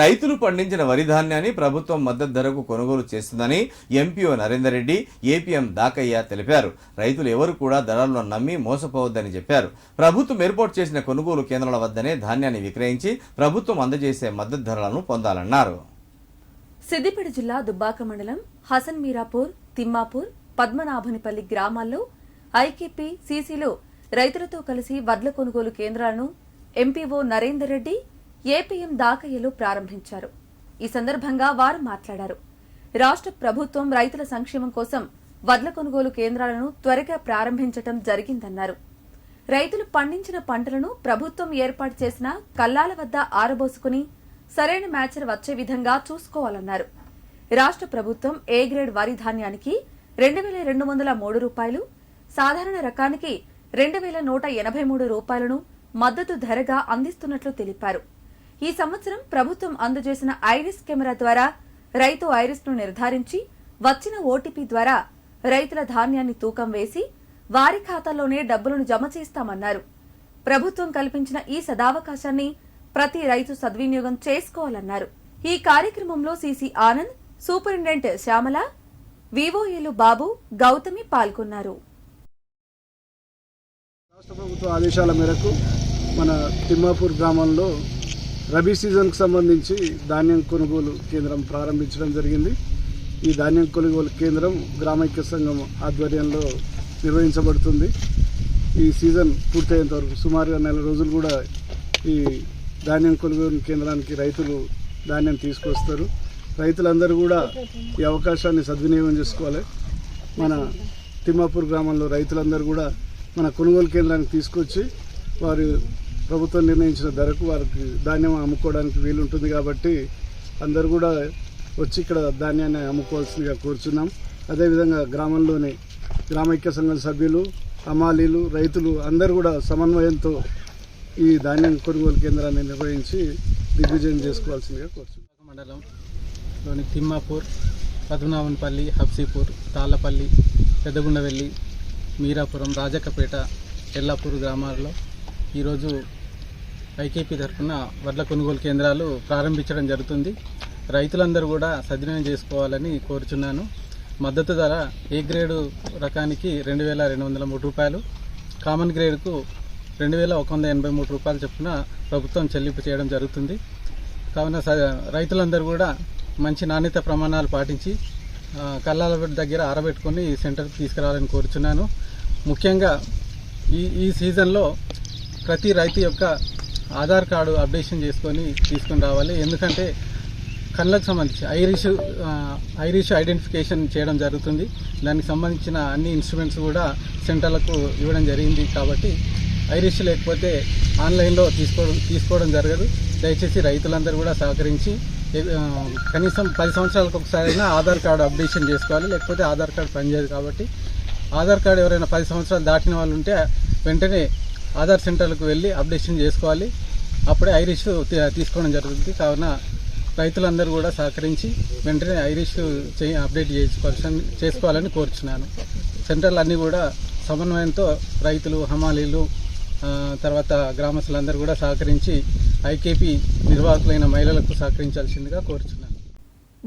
రైతులు పండించిన వరి ధాన్యాన్ని ప్రభుత్వం మద్దతు ధరకు కొనుగోలు చేస్తుందని ఎంపీఓ నరేందర్ రెడ్డి ఏపీఎం దాకయ్య తెలిపారు. రైతులు ఎవరు కూడా ధరలను నమ్మి మోసపోవద్దని చెప్పారు. ప్రభుత్వం ఏర్పాటు చేసిన కొనుగోలు కేంద్రాల వద్దనే ధాన్యాన్ని విక్రయించి ప్రభుత్వం అందజేసే మద్దతు ధరలను పొందాలన్నారు. సిద్దిపేట జిల్లా దుబ్బాక మండలం హసన్ మీరాపూర్ తిమ్మాపూర్ పద్మనాభనిపల్లి గ్రామాల్లో ఐకేపీ సీసీలో రైతులతో కలిసి వడ్ల కొనుగోలు కేంద్రాలను ఎంపీఓ నరేందర్ రెడ్డి ఏపీఎం దాకయ్యలు ప్రారంభించారు. ఈ సందర్భంగా వారు మాట్లాడారు. రాష్ట్ర ప్రభుత్వం రైతుల సంక్షేమం కోసం వడ్ల కొనుగోలు కేంద్రాలను త్వరగా ప్రారంభించటం జరిగిందన్నారు. రైతులు పండించిన పంటలను ప్రభుత్వం ఏర్పాటు చేసిన కల్లాల వద్ద ఆరబోసుకుని సరైన మ్యాచర్ వచ్చే విధంగా చూసుకోవాలన్నారు. రాష్ట్ర ప్రభుత్వం ఏ గ్రేడ్ వరి ధాన్యానికి రెండు వేల రెండు వందల మూడు రూపాయలు సాధారణ రకానికి రెండు వేల నూట ఎనభై మూడు రూపాయలను మద్దతు ధరగా అందిస్తున్నట్లు తెలిపారు. ఈ సంవత్సరం ప్రభుత్వం అందజేసిన ఐరిస్ కెమెరా ద్వారా రైతు ఐరిస్ను నిర్ధారించి వచ్చిన ఓటీపీ ద్వారా రైతుల ధాన్యాన్ని తూకం వేసి వారి ఖాతాలోనే డబ్బులను జమ చేస్తామన్నారు. ప్రభుత్వం కల్పించిన ఈ సదావకాశాన్ని ప్రతి రైతు సద్వినియోగం చేసుకోవాలన్నారు. ఈ కార్యక్రమంలో సిసి ఆనంద్ సూపరింటెండెంట్ శ్యామల వివోఏలు బాబు గౌతమి పాల్గొన్నారు. రాష్ట్ర ప్రభుత్వ ఆదేశాల మేరకు మన తిమ్మాపూర్ గ్రామంలో రబీ సీజన్కు సంబంధించి ధాన్యం కొనుగోలు కేంద్రం ప్రారంభించడం జరిగింది. ఈ ధాన్యం కొనుగోలు కేంద్రం గ్రామైక్య సంఘం ఆధ్వర్యంలో నిర్వహించబడుతుంది. ఈ సీజన్ పూర్తయ్యేంత వరకు సుమారుగా నెల రోజులు కూడా ఈ ధాన్యం కొనుగోలు కేంద్రానికి రైతులు ధాన్యం తీసుకొస్తారు. రైతులందరూ కూడా ఈ అవకాశాన్ని సద్వినియోగం చేసుకోవాలి. మన తిమ్మాపూర్ గ్రామంలో రైతులందరూ కూడా మన కొనుగోలు కేంద్రానికి తీసుకొచ్చి వారు ప్రభుత్వం నిర్ణయించిన ధరకు వారికి ధాన్యం అమ్ముకోవడానికి వీలుంటుంది కాబట్టి అందరూ కూడా వచ్చి ఇక్కడ ధాన్యాన్ని అమ్ముకోవాల్సిందిగా కోరుచున్నాం. అదేవిధంగా గ్రామంలోని గ్రామైక్య సంఘం సభ్యులు హమాలీలు రైతులు అందరూ కూడా సమన్వయంతో ఈ ధాన్యం కొనుగోలు కేంద్రాన్ని నిర్వహించి దిగ్విజయం చేసుకోవాల్సిందిగా కోరుచున్నాం. మండలంలోని తిమ్మాపూర్ పద్మనాభన్పల్లి హబ్సీపూర్ తాళ్ళపల్లి పెద్దగుండవెల్లి మీరాపురం రాజకపేట ఎల్లాపూర్ గ్రామాల్లో ఈరోజు ఐకేపీ తరఫున వడ్ల కొనుగోలు కేంద్రాలు ప్రారంభించడం జరుగుతుంది. రైతులందరూ కూడా సద్వినియోగం చేసుకోవాలని కోరుచున్నాను. మద్దతు ధర ఏ గ్రేడు రకానికి రెండు వేల రెండు వందల మూడు రూపాయలు. కామన్ గ్రేడ్కు రెండు వేల ఒక వంద ఎనభై మూడు రూపాయలు చొప్పున ప్రభుత్వం చెల్లింపు చేయడం జరుగుతుంది. కావున స- రైతులందరూ కూడా మంచి నాణ్యత ప్రమాణాలు పాటించి ఆ, కల్లాల దగ్గర ఆరబెట్టుకొని సెంటర్కి తీసుకురావాలని కోరుచున్నాను. ముఖ్యంగా ఈ ఈ సీజన్లో ప్రతి రైతు యొక్క ఆధార్ కార్డు అప్డేషన్ చేసుకొని తీసుకొని రావాలి. ఎందుకంటే కళ్ళకు సంబంధించి ఐరిష్ ఐరిష్ ఐడెంటిఫికేషన్ చేయడం జరుగుతుంది. దానికి సంబంధించిన అన్ని ఇన్స్ట్రుమెంట్స్ కూడా సెంటర్లకు ఇవ్వడం జరిగింది కాబట్టి ఐరిష్ లేకపోతే ఆన్లైన్లో తీసుకోవడం తీసుకోవడం జరగదు. దయచేసి రైతులందరూ కూడా సహకరించి కనీసం పది సంవత్సరాలకు ఒకసారి అయినా ఆధార్ కార్డు అప్డేషన్ చేసుకోవాలి. లేకపోతే ఆధార్ కార్డు పనిచేయదు కాబట్టి ఆధార్ కార్డు ఎవరైనా పది సంవత్సరాలు దాటిన వాళ్ళు ఉంటే వెంటనే ఆధార్ సెంటర్లకు వెళ్ళి అప్డేషన్ చేసుకోవాలి. అప్పుడే ఐరిష్ తీసుకోవడం జరుగుతుంది. కావున రైతులందరూ కూడా సహకరించి వెంటనే ఐరిష్ చే అప్డేట్ చేసుకోవాల్సి చేసుకోవాలని కోరుచున్నాను. సెంటర్లు అన్నీ కూడా సమన్వయంతో రైతులు హమాలీలు తర్వాత గ్రామస్తులందరూ కూడా సహకరించి ఐకేపీ నిర్వాహకులైన మహిళలకు సహకరించాల్సిందిగా కోరుచున్నాను.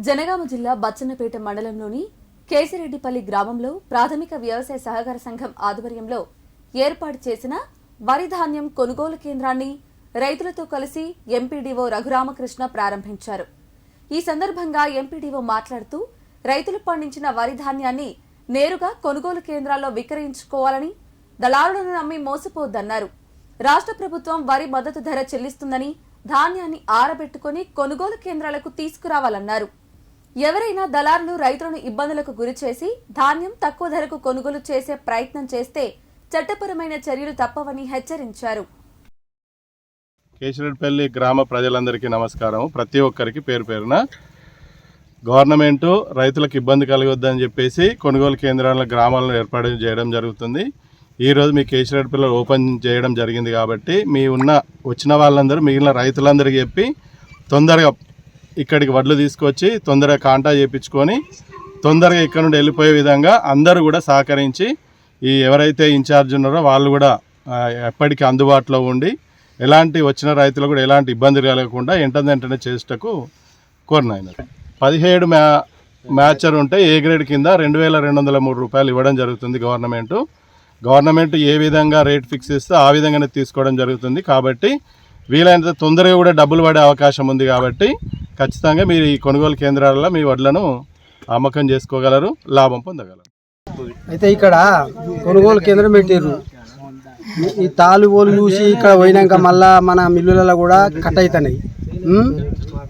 జనగామ జిల్లా బచ్చన్నపేట మండలంలోని కేసిరెడ్డిపల్లి గ్రామంలో ప్రాథమిక వ్యవసాయ సహకార సంఘం ఆధ్వర్యంలో ఏర్పాటు చేసిన వరి ధాన్యం కొనుగోలు కేంద్రాన్ని రైతులతో కలిసి ఎంపీడీఓ రఘురామకృష్ణ ప్రారంభించారు. ఈ సందర్భంగా ఎంపీడీఓ మాట్లాడుతూ రైతులు పండించిన వరి ధాన్యాన్ని నేరుగా కొనుగోలు కేంద్రాల్లో విక్రయించుకోవాలని దళారులను నమ్మి మోసపోద్దన్నారు. రాష్ట్ర ప్రభుత్వం వరి మద్దతు ధర చెల్లిస్తుందని ధాన్యాన్ని ఆరబెట్టుకుని కొనుగోలు కేంద్రాలకు తీసుకురావాలన్నారు. ఎవరైనా దళారులు రైతులను ఇబ్బందులకు గురిచేసి ధాన్యం తక్కువ ధరకు కొనుగోలు చేసే ప్రయత్నం చేస్తే చట్టపరమైన చర్యలు తప్పవని హెచ్చరించారు. కేశరెడ్డిపల్లి గ్రామ ప్రజలందరికీ నమస్కారం ప్రతి ఒక్కరికి పేరు పేరున గవర్నమెంట్ రైతులకు ఇబ్బంది కలగొద్దని చెప్పేసి కొనుగోలు కేంద్రాల గ్రామాలను ఏర్పాటు చేయడం జరుగుతుంది. ఈరోజు మీ కేశరెడ్డిపల్లి ఓపెన్ చేయడం జరిగింది కాబట్టి మీ ఉన్న వచ్చిన వాళ్ళందరూ మిగిలిన రైతులందరికీ చెప్పి తొందరగా ఇక్కడికి వడ్లు తీసుకొచ్చి తొందరగా కాంటా చేయించుకొని తొందరగా ఇక్కడ నుండి వెళ్ళిపోయే విధంగా అందరూ కూడా సహకరించి ఈ ఎవరైతే ఇన్ఛార్జ్ ఉన్నారో వాళ్ళు కూడా ఎప్పటికీ అందుబాటులో ఉండి ఎలాంటి వచ్చిన రైతులు కూడా ఎలాంటి ఇబ్బంది కలగకుండా వెంటనే చేసేటకు కోరినాయన పదిహేడు మ్యా మ్యాచర్ ఉంటే ఏ గ్రేడ్ కింద రెండు వేల రెండు వందల మూడు రూపాయలు ఇవ్వడం జరుగుతుంది గవర్నమెంట్. గవర్నమెంట్ ఏ విధంగా రేట్ ఫిక్స్ చేస్తే ఆ విధంగానే తీసుకోవడం జరుగుతుంది కాబట్టి వీలైనంత తొందరగా కూడా డబ్బులు పడే అవకాశం ఉంది కాబట్టి ఖచ్చితంగా మీరు ఈ కొనుగోలు కేంద్రాలలో మీ వడ్లను అమ్మకం చేసుకోగలరు లాభం పొందగలరు. అయితే ఇక్కడ కొనుగోలు కేంద్రం పెట్టిర్రు. ఈ- ఈ తాలుబోలు చూసి ఇక్కడ పోయినాక మళ్ళా మన మిల్లులలో కూడా కట్ అవుతున్నాయి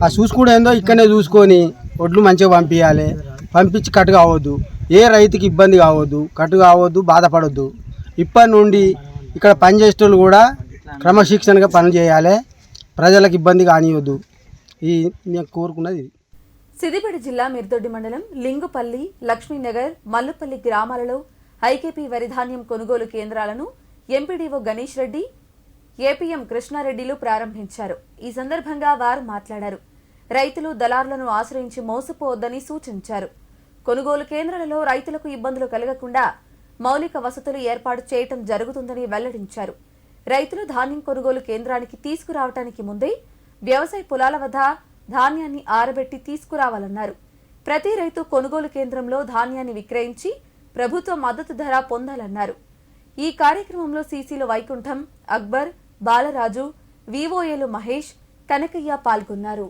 ఆ చూసుకుంటే ఏందో ఇక్కడనే చూసుకొని ఒడ్లు మంచిగా పంపించాలి పంపించి కట్టు కావద్దు. ఏ రైతుకి ఇబ్బంది కావద్దు. కట్టు కావద్దు బాధపడద్దు. ఇప్పటి నుండి ఇక్కడ పనిచేసేటోళ్ళు కూడా క్రమశిక్షణగా పని చేయాలి. ప్రజలకు ఇబ్బంది కానివద్దు ఈ నేను కోరుకున్నది ఇది. సిద్దిపేట జిల్లా మిర్దొడ్డి మండలం లింగుపల్లి లక్ష్మీనగర్ మల్లుపల్లి గ్రామాలలో ఐకేపీ వరిధాన్యం కొనుగోలు కేంద్రాలను ఎంపీడీఓ గణేష్ రెడ్డి ఏపీఎం కృష్ణారెడ్డిలు ప్రారంభించారు. ఈ సందర్భంగా వారు మాట్లాడారు. రైతులు దళారులను ఆశ్రయించి మోసపోవద్దని సూచించారు. కొనుగోలు కేంద్రాలలో రైతులకు ఇబ్బందులు కలగకుండా మౌలిక వసతులు ఏర్పాటు చేయటం జరుగుతుందని వెల్లడించారు. రైతులు ధాన్యం కొనుగోలు కేంద్రానికి తీసుకురావటానికి ముందే వ్యవసాయ పొలాల వద్ద ధాన్యాన్ని ఆరబెట్టి తీసుకురావాలన్నారు. ప్రతి రైతు కొనుగోలు కేంద్రంలో ధాన్యాన్ని విక్రయించి ప్రభుత్వ మద్దతు ధర పొందాలన్నారు. ఈ కార్యక్రమంలో సీసీలు వైకుంఠం అక్బర్ బాలరాజు వివోఏలు మహేష్ కనకయ్య పాల్గొన్నారు.